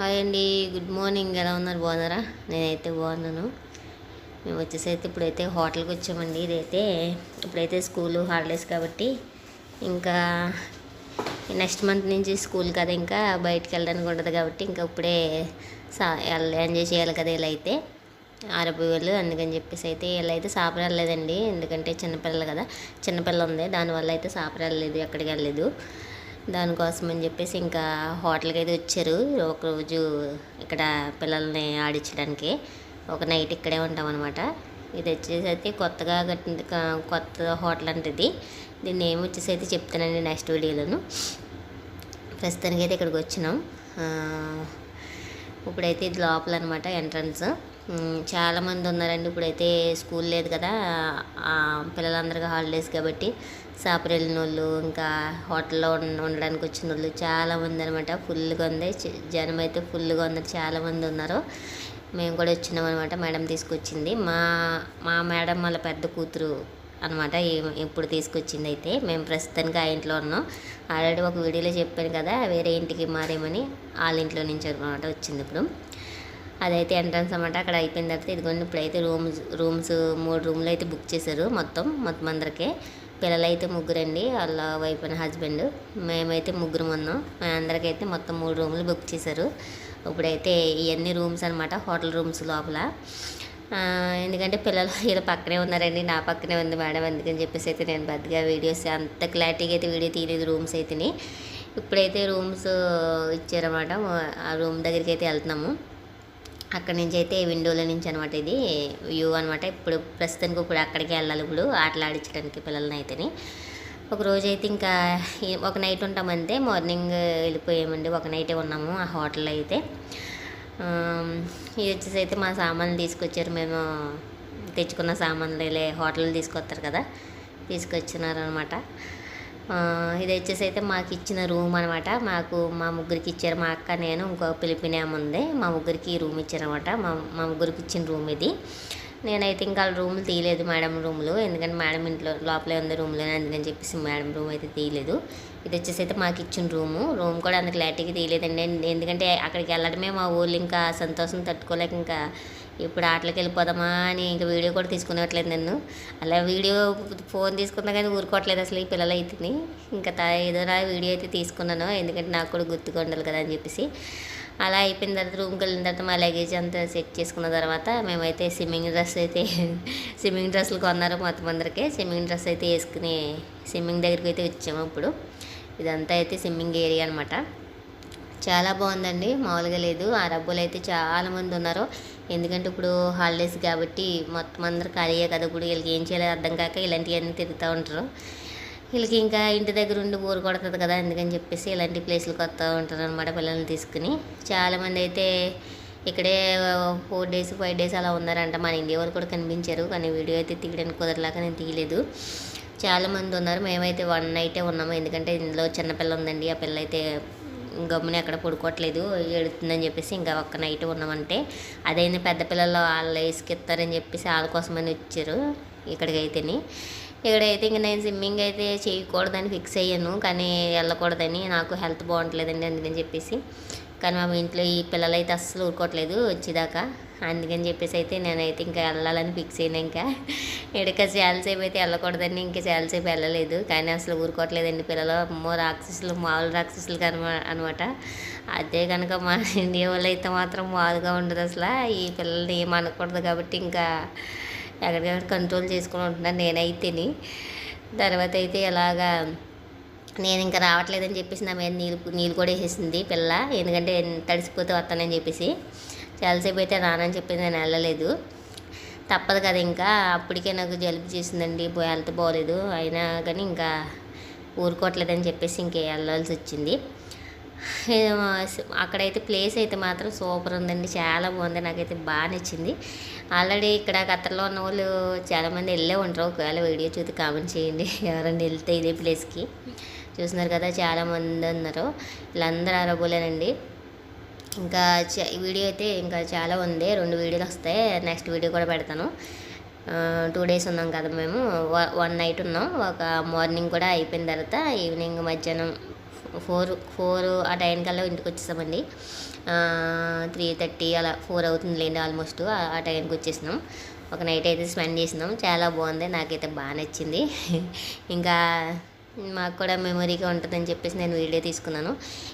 Hi అండి good morning. ఎలా ఉన్నారు? బాగున్నారా? నేనైతే బాగున్నాను. మేము వచ్చేసి అయితే ఇప్పుడైతే హోటల్కి వచ్చామండి. ఇదైతే ఇప్పుడైతే స్కూల్ హాలిడేస్ కాబట్టి ఇంకా నెక్స్ట్ మంత్ నుంచి స్కూల్ కదా ఇంకా బయటికి వెళ్ళడానికి ఉండదు కాబట్టి ఇంకా ఇప్పుడే సా ఎంజాయ్ చేయాలి కదా ఇలా అయితే ఆరబై వేలు అందుకని చెప్పేసి అయితే వీళ్ళు అయితే సాపర వెళ్ళలేదండి. ఎందుకంటే చిన్నపిల్లలు కదా చిన్నపిల్ల ఉంది. దానివల్ల అయితే సాపర వెళ్ళలేదు ఎక్కడికి వెళ్ళలేదు. దానికోసం అని చెప్పేసి ఇంకా హోటల్కి అయితే వచ్చారు. ఒకరోజు ఇక్కడ పిల్లల్ని ఆడించడానికి. ఒక నైట్ ఇక్కడే ఉంటాం అనమాట ఇది వచ్చేసి అయితే కొత్తగా కట్టిన కొత్త హోటల్ అంటే ఇది దీన్ని ఏమి వచ్చేసి అయితే చెప్తానండి నెక్స్ట్ వీడియోలోను. ప్రస్తుతానికి అయితే ఇక్కడికి వచ్చినాం. ఇప్పుడైతే ఇది లోపల అనమాట ఎంట్రన్స్. చాలామంది ఉన్నారండి. ఇప్పుడైతే స్కూల్ లేదు కదా. పిల్లలందరికీ హాలిడేస్ కాబట్టి సాపర్ వెళ్ళిన వాళ్ళు ఇంకా హోటల్లో ఉండడానికి వచ్చిన వాళ్ళు చాలామంది అనమాట ఫుల్గా ఉంది. జనం అయితే ఫుల్గా ఉన్నారు చాలామంది ఉన్నారు. మేము కూడా వచ్చినాం అనమాట మేడం తీసుకొచ్చింది. మా మా మేడం వాళ్ళ పెద్ద కూతురు అనమాట ఇప్పుడు తీసుకొచ్చింది అయితే. మేము ప్రస్తుతానికి ఆ ఇంట్లో ఉన్నాం. ఆల్రెడీ ఒక వీడియోలో చెప్పాను కదా వేరే ఇంటికి మారేమని వాళ్ళ ఇంట్లో నుంచి అనమాట వచ్చింది ఇప్పుడు. అదైతే ఎంట్రన్స్ అనమాట అక్కడ అయిపోయిన తర్వాత ఇదిగోండి ఇప్పుడైతే రూమ్స్ రూమ్స్ మూడు రూమ్లు అయితే బుక్ చేశారు మొత్తం మొత్తం అందరికీ. పిల్లలైతే ముగ్గురండి వాళ్ళ వైఫ్ అండ్ హస్బెండ్. మేమైతే ముగ్గురు ఉన్నాం. అందరికైతే మొత్తం మూడు రూములు బుక్ చేశారు. ఇప్పుడైతే ఇవన్నీ రూమ్స్ అనమాట హోటల్ రూమ్స్ లోపల. ఎందుకంటే పిల్లలు వీళ్ళ పక్కనే ఉన్నారండి నా పక్కనే ఉంది మేడం అందుకని చెప్పేసి అయితే నేను పెద్దగా వీడియోస్ అంత క్లారిటీగా అయితే వీడియో తీయలేదు రూమ్స్ అయితేనే. ఇప్పుడైతే రూమ్స్ ఇచ్చారన్నమాట ఆ రూమ్ దగ్గరికి అయితే వెళ్తున్నాము. అక్కడి నుంచి అయితే విండోల నుంచి అనమాట ఇది. వ్యూ అనమాట ఇప్పుడు ప్రస్తుతానికి ఇప్పుడు అక్కడికి వెళ్ళాలి ఇప్పుడు ఆటలు ఆడించడానికి పిల్లల్ని అయితేని. ఒక రోజు అయితే ఇంకా ఒక నైట్ ఉంటామంతే మార్నింగ్ వెళ్ళిపోయామండి. ఒక నైటే ఉన్నాము ఆ హోటల్లో అయితే. ఇది వచ్చేసి అయితే మా సామాన్లు తీసుకొచ్చారు. మేము తెచ్చుకున్న సామాన్లు హోటల్ తీసుకొస్తారు కదా. తీసుకొచ్చినారనమాట ఇది వచ్చేసి అయితే మాకు ఇచ్చిన రూమ్ అనమాట మాకు మా ముగ్గురికి ఇచ్చారు. మా అక్క నేను ఇంకో పిలిపినేమ ఉంది. మా ముగ్గురికి రూమ్ ఇచ్చారనమాట మా మా ముగ్గురికి ఇచ్చిన రూమ్ ఇది. నేనైతే ఇంకా వాళ్ళ రూములు తీయలేదు మేడం రూములు. ఎందుకంటే మేడం ఇంట్లో లోపలే ఉంది రూమ్లో అందుకని చెప్పేసి మేడం రూమ్ అయితే తీయలేదు. ఇది వచ్చేసి అయితే మాకు ఇచ్చిన రూము. రూమ్ కూడా అంత క్లారిటీగా తీయలేదండి. ఎందుకంటే అక్కడికి వెళ్ళడమే మా ఊళ్ళు ఇంకా సంతోషం తట్టుకోలేక ఇంకా ఇప్పుడు ఆటలకి వెళ్ళిపోదామా అని ఇంకా వీడియో కూడా తీసుకునేట్లేదు నన్ను. అలా వీడియో ఫోన్ తీసుకున్నా కానీ ఊరుకోవట్లేదు అసలు ఈ పిల్లలు అయితే ఇంకా ఏదైనా ఏదో నా వీడియో అయితే తీసుకున్నాను ఎందుకంటే నాకు కూడా గుర్తుగా ఉండాలి కదా అని చెప్పేసి. అలా అయిపోయిన తర్వాత రూమ్కి వెళ్ళిన తర్వాత మా లగేజ్ అంతా సెట్ చేసుకున్న తర్వాత మేమైతే స్విమ్మింగ్ డ్రెస్ అయితే స్విమ్మింగ్ డ్రెస్సులు కొన్నారు మొత్తం అందరికీ. స్విమ్మింగ్ డ్రెస్ అయితే వేసుకుని స్విమ్మింగ్ దగ్గరికి అయితే వచ్చాము ఇప్పుడు. ఇదంతా అయితే స్విమ్మింగ్ ఏరియా అనమాట చాలా బాగుందండి మామూలుగా లేదు. ఆ రబ్బులు అయితే చాలామంది ఉన్నారు. ఎందుకంటే ఇప్పుడు హాలిడేస్ కాబట్టి మొత్తం అందరు ఖాళీయే కదా ఇప్పుడు వీళ్ళకి ఏం చేయాలో అర్థం కాక ఇలాంటివన్నీ తిరుగుతూ ఉంటారు. వీళ్ళకి ఇంకా ఇంటి దగ్గర ఉండి బోరు కొడుతుంది కదా అందుకని చెప్పేసి ఇలాంటి ప్లేస్లకు వస్తూ ఉంటారు అనమాట పిల్లల్ని తీసుకుని. చాలామంది అయితే ఇక్కడే ఫోర్ డేస్ ఫైవ్ డేస్ అలా ఉన్నారంట. మన ఇండియా వాళ్ళు కూడా కనిపించారు కానీ వీడియో అయితే తీయడానికి కుదరలాగా నేను తీయలేదు. చాలామంది ఉన్నారు. మేమైతే వన్ నైటే ఉన్నాము. ఎందుకంటే ఇందులో చిన్నపిల్ల ఉందండి. ఆ పిల్ల అయితే గమ్ముని ఎక్కడ పడుకోవట్లేదు ఏడుతుందని చెప్పేసి ఇంకా ఒక్క నైట్ ఉన్నామంటే అదైంది పెద్ద పిల్లలు వాళ్ళు ఇసుకిస్తారని చెప్పేసి వాళ్ళ కోసమని వచ్చారు ఇక్కడికైతేని. ఇక్కడైతే ఇంక నేను స్విమ్మింగ్ అయితే చేయకూడదని ఫిక్స్ అయ్యాను కానీ వెళ్ళకూడదని నాకు హెల్త్ బాగుంటలేదండి అందుకని చెప్పేసి కానీ మా ఇంట్లో ఈ పిల్లలు అయితే అస్సలు ఊరుకోవట్లేదు వచ్చేదాకా. అందుకని చెప్పేసి అయితే నేనైతే ఇంకా వెళ్ళాలని ఫిక్స్ అయినా ఇంకా. ఇక చాలాసేపు అయితే వెళ్ళకూడదని ఇంకా చాలాసేపు వెళ్ళలేదు. కానీ అసలు ఊరుకోవట్లేదండి పిల్లలు. అమ్మో రాక్షసులు మామూలు రాక్షసులు కనమా అనమాట. అదే కనుక మా ఇండియా వాళ్ళు అయితే మాత్రం మామూలుగా ఉండదు అసలు. ఈ పిల్లల్ని ఏం అనకూడదు కాబట్టి ఇంకా ఎక్కడికక్కడ కంట్రోల్ చేసుకుని ఉంటున్నాను నేనైతేని. తర్వాత అయితే ఎలాగా నేను ఇంకా రావట్లేదని చెప్పేసి నా మీద నీళ్ళు నీళ్ళు కూడా వేసేసింది పిల్ల. ఎందుకంటే తడిసిపోతే వస్తానని చెప్పేసి. చాలాసేపు అయితే రానని చెప్పి నేను వెళ్ళలేదు. తప్పదు కదా ఇంకా. అప్పటికే నాకు జలుబు చేసిందండి. హెల్త్ బాగోలేదు. అయినా కానీ ఇంకా ఊరుకోవట్లేదని చెప్పేసి ఇంక వెళ్ళాల్సి వచ్చింది. అక్కడైతే ప్లేస్ అయితే మాత్రం సూపర్ ఉందండి. చాలా బాగుంది. నాకైతే బాగా నచ్చింది. ఆల్రెడీ ఇక్కడ ఖత్తర్లో ఉన్న వాళ్ళు చాలామంది వెళ్ళే ఉంటారు. ఒకవేళ వీడియో చూసి కామెంట్ చేయండి. ఎవరైనా వెళ్తే ఇదే ప్లేస్కి చూస్తున్నారు కదా చాలామంది ఉన్నారు. వీళ్ళందరూ అరబోలేనండి. ఇంకా చ- వీడియో అయితే ఇంకా చాలా ఉంది. రెండు వీడియోలు వస్తాయి. నెక్స్ట్ వీడియో కూడా పెడతాను. టూ డేస్ ఉన్నాం కదా మేము. వన్ నైట్ ఉన్నాం. ఒక మార్నింగ్ కూడా అయిపోయిన తర్వాత ఈవినింగ్ మధ్యాహ్నం ఫోర్ ఫోర్ ఆ టైం కల్లా ఇంటికి వచ్చేసామండి. త్రీ థర్టీ అలా ఫోర్ అవుతుంది లేండి ఆల్మోస్ట్ ఆ టైంకి వచ్చేసినాం. ఒక నైట్ అయితే స్పెండ్ చేసినాం. చాలా బాగుంది. నాకైతే బాగా నచ్చింది. ఇంకా మాకు కూడా మెమొరీగా ఉంటుందని చెప్పేసి నేను వీడియో తీసుకున్నాను.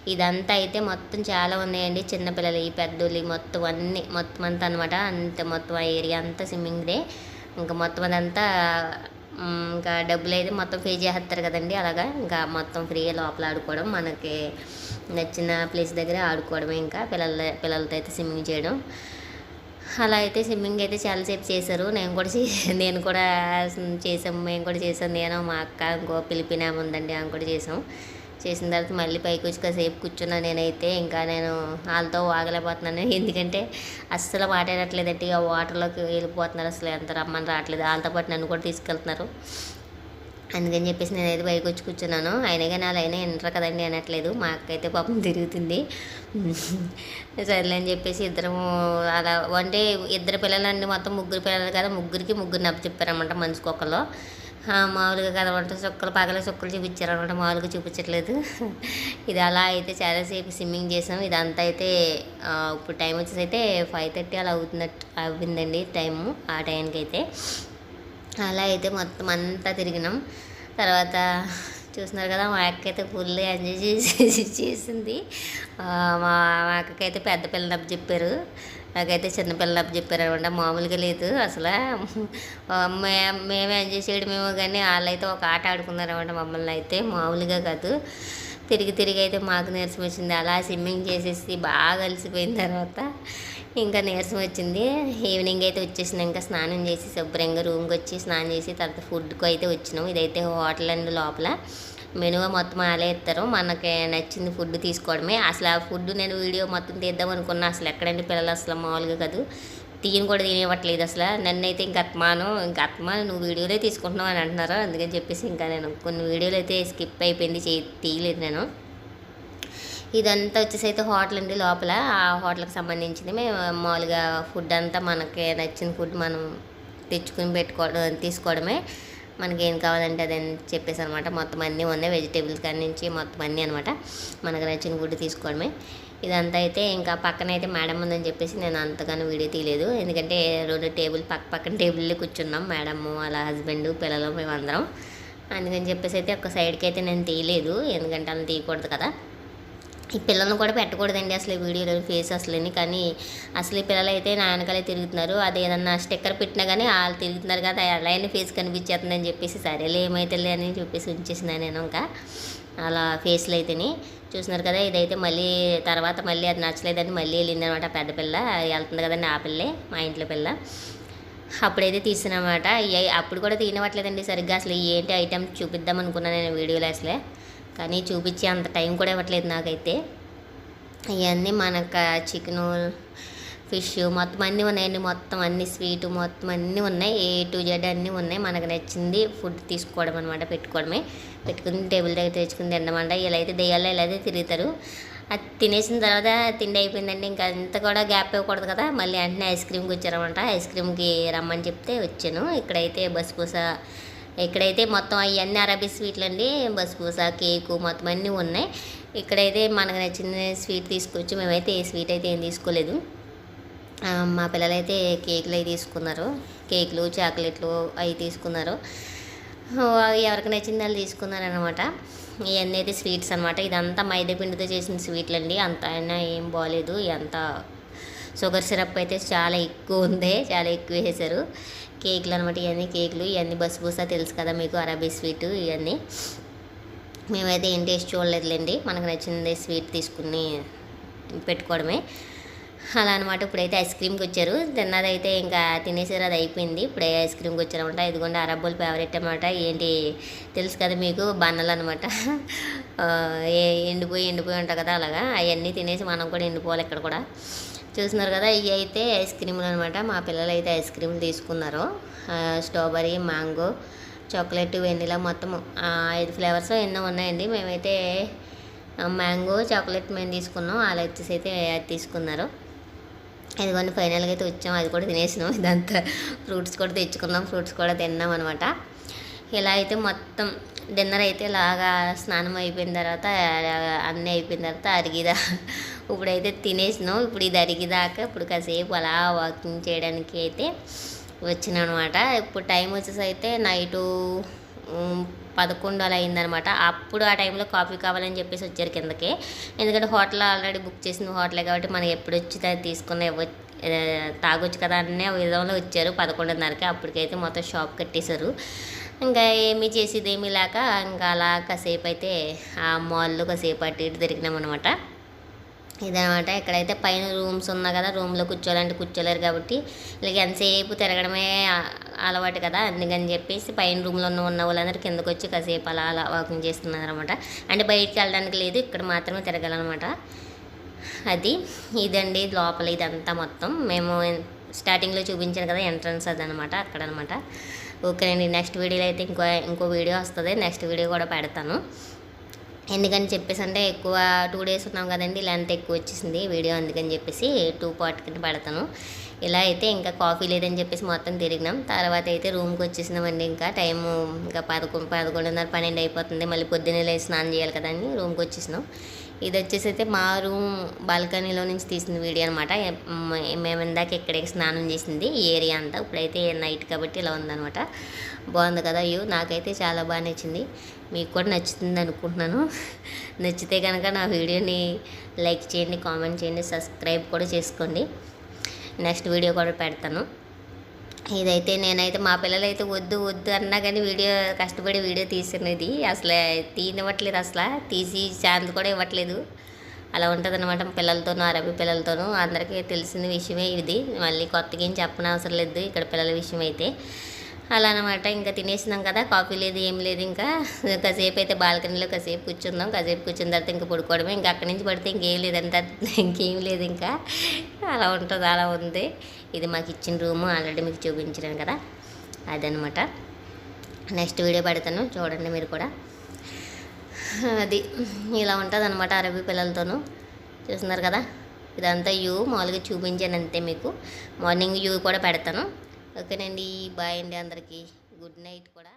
ఇదంతా అయితే మొత్తం చాలా ఉన్నాయండి. చిన్నపిల్లలు ఈ పెద్దోళ్ళు మొత్తం అన్ని మొత్తం అంతా అనమాట అంత మొత్తం ఆ ఏరియా అంతా స్విమ్మింగ్దే ఇంకా మొత్తం అదంతా ఇంకా డబ్బులు అయితే మొత్తం పే చేస్తారు కదండి అలాగా? ఇంకా మొత్తం ఫ్రీగా లోపల ఆడుకోవడం మనకి నచ్చిన ప్లేస్ దగ్గర ఆడుకోవడమే ఇంకా పిల్లల పిల్లలతో అయితే స్విమ్మింగ్ చేయడం. అలా అయితే స్విమ్మింగ్ అయితే చాలాసేపు చేశారు. నేను కూడా చే నేను కూడా చేసాము మేము కూడా చేసాం నేను మా అక్క ఇంకో పిలిపిన ఉందండి ఆమె కూడా చేసాం చేసిన తర్వాత మళ్ళీ పైకి వచ్చి కాసేపు కూర్చున్నా నేనైతే. ఇంకా నేను వాళ్ళతో వాగలేకపోతున్నాను. ఎందుకంటే అస్సలు మాట్లాడట్లేదంటే ఆ వాటర్లోకి వెళ్ళిపోతున్నారు. అసలు ఎంత రమ్మని రావట్లేదు. వాళ్ళతో పాటు నన్ను కూడా తీసుకెళ్తున్నారు. అందుకని చెప్పేసి నేనైతే పైకి వచ్చి కూర్చున్నాను. అయినా కానీ వాళ్ళు అయినా వింటారు కదండి అనట్లేదు. మా అక్క అయితే పాపం తిరుగుతుంది. సర్లే అని చెప్పేసి ఇద్దరము అలా అంటే ఇద్దరు పిల్లలండి మొత్తం ముగ్గురు పిల్లలు కదా. ముగ్గురికి ముగ్గురు నప్పు చెప్పారనమాట మనిషికి ఒకళ్ళు. మామూలుగా కదా చుక్కలు పగల చుక్కలు చూపించారనమాట. మామూలుగా చూపించట్లేదు. ఇది అలా అయితే చాలాసేపు స్విమ్మింగ్ చేసాం. ఇదంతా అయితే ఇప్పుడు టైం వచ్చేసి అయితే ఫైవ్ థర్టీ అలా అవుతున్నట్టు అవ్విందండి టైము ఆ టైంకి అయితే అలా అయితే మొత్తం అంతా తిరిగినాం. తర్వాత చూస్తున్నారు కదా మా అక్క అయితే ఫుల్ ఎంజాయ్ చేసి చేసింది. మా మా అక్కకైతే పెద్ద పిల్లలు చెప్పారు. నాకైతే చిన్నపిల్లలు పిల్లలు చెప్పారు మామూలుగా లేదు. అసలు మే మేమే ఎంజాయ్ చేయడమేమో కానీ వాళ్ళైతే ఒక ఆట ఆడుకున్నారనమాట మమ్మల్ని అయితే. మామూలుగా కాదు. తిరిగి తిరిగి అయితే మాకు నీరసం వచ్చింది. అలా స్విమ్మింగ్ చేసేసి బాగా అలసిపోయిన తర్వాత ఇంకా నీరసం వచ్చింది. ఈవినింగ్ అయితే వచ్చేసినాక ఇంకా స్నానం చేసి శుభ్రంగా రూమ్కి వచ్చి స్నానం చేసి తర్వాత ఫుడ్కు అయితే వచ్చినాం. ఇదైతే హోటల్ అండ్ లోపల. మెనుగా మొత్తం అలా ఇస్తారు. మనకి నచ్చింది ఫుడ్ తీసుకోవడమే. అసలు ఆ ఫుడ్ నేను వీడియో మొత్తం తీద్దాం అనుకున్నా. అసలు ఎక్కడండి పిల్లలు? అసలు మామూలుగా కాదు. తీయని కూడా తినేవట్లేదు అసలు. నన్నైతే ఇంక అత్మాను ఇంక అత్మాను నువ్వు వీడియోలే తీసుకుంటున్నావు అని అంటున్నారు. అందుకని చెప్పేసి ఇంకా నేను కొన్ని వీడియోలు అయితే స్కిప్ అయిపోయింది. చే తీయలేదు నేను. ఇదంతా వచ్చేసి అయితే హోటల్ అండి లోపల. ఆ హోటల్కి సంబంధించింది. మేము మామూలుగా ఫుడ్ అంతా మనకి నచ్చిన ఫుడ్ మనం తెచ్చుకుని పెట్టుకోవడం తీసుకోవడమే. మనకి ఏం కావాలంటే అదని చెప్పేసి అనమాట. మొత్తం అన్నీ ఉన్నాయి. వెజిటేబుల్స్ కాడి నుంచి మొత్తం అన్నీ అనమాట. మనకు నచ్చిన ఫుడ్ తీసుకోవడమే. ఇదంతా అయితే ఇంకా పక్కన అయితే మేడం ఉందని చెప్పేసి నేను అంతగానో వీడియో తీయలేదు. ఎందుకంటే రెండు టేబుల్ పక్క పక్కన టేబుల్లో కూర్చున్నాం. మేడము వాళ్ళ హస్బెండ్ పిల్లలు మేమందరం. అందుకని చెప్పేసి అయితే ఒక సైడ్కి అయితే నేను తీయలేదు. ఎందుకంటే అలా తీయకూడదు కదా. ఈ పిల్లల్ని కూడా పెట్టకూడదండి అసలు ఈ వీడియోలో ఫేస్ అసలు కానీ అసలు ఈ పిల్లలు అయితే నా వెనకాలే తిరుగుతున్నారు. అది ఏదన్నా స్టిక్కర్ పెట్టినా కానీ వాళ్ళు తిరుగుతున్నారు కదా అలానే ఫేస్ కనిపించేస్తుందని చెప్పేసి సరేలే ఏమైతేలే అని చెప్పేసి ఉంచేసిన నేను ఇంకా. అలా ఫేస్లు అయితేని. చూస్తున్నారు కదా ఇదైతే మళ్ళీ తర్వాత మళ్ళీ అది నచ్చలేదని మళ్ళీ వెళ్ళింది అనమాట పెద్ద పిల్ల. వెళ్తుంది కదండి ఆ పిల్లే మా ఇంట్లో పిల్ల. అప్పుడైతే తీసినమాట అప్పుడు కూడా తీయనవట్లేదండి సరిగ్గా. అసలు ఏంటి ఐటమ్ చూపిద్దాం అనుకున్నాను నేను వీడియోలో అసలే. కానీ చూపించే అంత టైం కూడా ఇవ్వట్లేదు నాకైతే. ఇవన్నీ మనకు చికెను ఫిష్ మొత్తం అన్నీ ఉన్నాయండి. మొత్తం అన్ని స్వీట్ మొత్తం అన్నీ ఉన్నాయి. ఏ టు జెడ్ అన్నీ ఉన్నాయి. మనకు నచ్చింది ఫుడ్ తీసుకోవడం అనమాట పెట్టుకోవడమే. పెట్టుకుని టేబుల్ దగ్గర తెచ్చుకుని తినమంట. ఇలా అయితే దెయ్యాల్లో ఇలా అయితే తిరుగుతారు. అది తినేసిన తర్వాత తిండి అయిపోయిందండి. ఇంకా అంత కూడా గ్యాప్ ఇవ్వకూడదు కదా. మళ్ళీ వెంటనే ఐస్ క్రీమ్కి వచ్చారనమాట ఐస్ క్రీమ్కి రమ్మని చెప్తే వచ్చాను. ఇక్కడైతే బస్ పూస ఇక్కడైతే మొత్తం అవన్నీ అరబీ స్వీట్లు అండి. బస్పూస కేకు మొత్తం అన్నీ ఉన్నాయి. ఇక్కడైతే మనకు నచ్చిన స్వీట్ తీసుకొచ్చి మేమైతే ఏ స్వీట్ అయితే ఏం తీసుకోలేదు. మా మా పిల్లలైతే కేకులు అవి తీసుకున్నారు. కేకులు చాక్లెట్లు అవి తీసుకున్నారు. ఎవరికి నచ్చింది వాళ్ళు తీసుకున్నారు అనమాట ఇవన్నీ అయితే స్వీట్స్ అనమాట ఇదంతా మైదాపిండితో చేసిన స్వీట్లు అండి. అంత అయినా ఏం బాగాలేదు ఎంత షుగర్ సిరప్ అయితే చాలా ఎక్కువ ఉంది. చాలా ఎక్కువ వేసారు కేకులు అనమాట ఇవన్నీ కేకులు ఇవన్నీ బస్ బూసా తెలుసు కదా మీకు అరబీ స్వీట్ ఇవన్నీ మేమైతే ఏం టేస్ట్ చూడలేదులేండి మనకు నచ్చింది స్వీట్ తీసుకుని పెట్టుకోవడమే. అలా అనమాట ఇప్పుడైతే ఐస్ క్రీమ్కి వచ్చారు. తిన్నదైతే ఇంకా తినేసారు అది అయిపోయింది ఇప్పుడే ఐస్ క్రీమ్కి వచ్చారనమాట ఇదిగోండి అరబ్బోలు ఫేవరెట్ అనమాట ఏంటి తెలుసు కదా మీకు బన్నలు అనమాట ఎండిపోయి ఎండిపోయి ఉంటాయి కదా అలాగా అవన్నీ తినేసి మనం కూడా ఎండిపోవాలి ఇక్కడ కూడా. చూస్తున్నారు కదా ఇవి అయితే ఐస్ క్రీములు అనమాట మా పిల్లలు అయితే ఐస్ క్రీమ్ తీసుకున్నారు. స్ట్రాబెరీ మ్యాంగో చాక్లెట్ వెనిలా మొత్తం. ఐదు ఫ్లేవర్స్ ఎన్నో ఉన్నాయండి. మేమైతే మ్యాంగో చాక్లెట్ మేము తీసుకున్నాం. వాళ్ళు వచ్చేసి అయితే అది తీసుకున్నారు. ఇదిగోండి ఫైనల్గా అయితే వచ్చాం. అది కూడా తినేసినాం. ఇదంతా ఫ్రూట్స్ కూడా తెచ్చుకున్నాం. ఫ్రూట్స్ కూడా తిన్నాం అనమాట ఇలా అయితే మొత్తం డిన్నర్ అయితే ఇలాగా స్నానం అయిపోయిన తర్వాత అన్నీ అయిపోయిన తర్వాత అరిగిదా ఇప్పుడైతే తినేసినాం ఇప్పుడు ఇది అరిగిదాకా ఇప్పుడు కాసేపు అలా వాకింగ్ చేయడానికి అయితే వచ్చిన అనమాట ఇప్పుడు టైం వచ్చేసి అయితే నైటు పదకొండు అలా అయిందనమాట. అప్పుడు ఆ టైంలో కాఫీ కావాలని చెప్పేసి వచ్చారు కిందకి. ఎందుకంటే హోటల్ ఆల్రెడీ బుక్ చేసిన హోటలే కాబట్టి మనం ఎప్పుడు వచ్చి తా- తీసుకున్న తాగొచ్చు కదా అనే విధంలో వచ్చారు పదకొండున్నరకి. అప్పటికైతే మొత్తం షాప్ కట్టేశారు. ఇంకా ఏమీ చేసేది ఏమీ లేక ఇంకా అలా కాసేపు అయితే ఆ మాల్లో కాసేపు అటు ఇటు తిరిగినామన్నమాట. ఇదనమాట. ఇక్కడైతే పైన రూమ్స్ ఉన్నా కదా రూమ్లో కూర్చోవాలంటే కూర్చోలేరు కాబట్టి ఇలా ఎంతసేపు తిరగడమే అలవాటు కదా. అందుకని చెప్పేసి పైన రూమ్లో ఉన్న ఉన్న వాళ్ళందరూ కిందకు వచ్చి కాసేపు అలా అలా వాకింగ్ చేస్తున్నారు అనమాట అంటే బయటికి వెళ్ళడానికి లేదు ఇక్కడ మాత్రమే తిరగాలన్నమాట. అది ఇదండి లోపల ఇదంతా మొత్తం. మేము స్టార్టింగ్లో చూపించాను కదా ఎంట్రన్స్ అదనమాట అక్కడ అనమాట ఓకేనండి నెక్స్ట్ వీడియోలో అయితే ఇంకో ఇంకో వీడియో వస్తుంది. నెక్స్ట్ వీడియో కూడా పెడతాను. ఎందుకని చెప్పేసి అంటే ఎక్కువ టూ డేస్ ఉన్నాం కదండి లెంత్ ఎక్కువ వచ్చేసింది వీడియో అందుకని చెప్పేసి టూ పార్ట్ కింద పడతాను. ఇలా అయితే ఇంకా కాఫీ లేదని చెప్పేసి మొత్తం తిరిగినాం. తర్వాత అయితే రూమ్కి వచ్చేసినామండి ఇంకా. టైము ఇంకా పదకొండు పదకొండున్నర పన్నెండు అయిపోతుంది. మళ్ళీ పొద్దున్నే లేచి స్నానం చేయాలి కదండి రూమ్కి వచ్చేసినాం. ఇది వచ్చేసి అయితే మా రూమ్ బాల్కనీలో నుంచి తీసిన వీడియో అనమాట మేము ఇందాక ఇక్కడే స్నానం చేసింది ఈ ఏరియా అంతా. ఇప్పుడైతే నైట్ కాబట్టి ఇలా ఉందనమాట బాగుంది కదా అయ్యో నాకైతే చాలా బాగా నచ్చింది. మీకు కూడా నచ్చుతుంది అనుకుంటున్నాను. నచ్చితే కనుక నా వీడియోని లైక్ చేయండి కామెంట్ చేయండి సబ్స్క్రైబ్ కూడా చేసుకోండి. నెక్స్ట్ వీడియో కూడా పెడతాను. ఇదైతే నేనైతే మా పిల్లలైతే వద్దు వద్దు అన్నా కానీ వీడియో కష్టపడి వీడియో తీసినది అసలు తీనివ్వట్లేదు అసలు. తీసి ఛాన్స్ కూడా ఇవ్వట్లేదు. అలా ఉంటుంది అనమాట పిల్లలతోనూ అరబీ పిల్లలతోనూ. అందరికీ తెలిసిన విషయమే ఇది. మళ్ళీ కొత్తగా ఏం చెప్పనవసరం లేదు ఇక్కడ పిల్లల విషయం అయితే అలా అనమాట ఇంకా తినేసినాం కదా కాఫీ లేదు ఏం లేదు ఇంకా కాసేపు అయితే బాల్కనీలో కాసేపు కూర్చుందాం కాసేపు కూర్చున్న తర్వాత ఇంకా పడుకోవడమే ఇంకా అక్కడి నుంచి పడితే ఇంకేం లేదంతా ఇంకేం లేదు ఇంకా. అలా ఉంటుంది అలా ఉంది. ఇది మాకు ఇచ్చిన రూము ఆల్రెడీ మీకు చూపించాను కదా అదనమాట. నెక్స్ట్ వీడియో పెడతాను చూడండి మీరు కూడా. అది ఇలా ఉంటుంది అనమాట అరబీ పిల్లలతోనూ. చూస్తున్నారు కదా ఇదంతా యూ మామూలుగా చూపించాను అంతే మీకు. మార్నింగ్ యూ కూడా పెడతాను. ఓకేనండి బాయ్ అండి అందరికీ. గుడ్ నైట్ కూడా.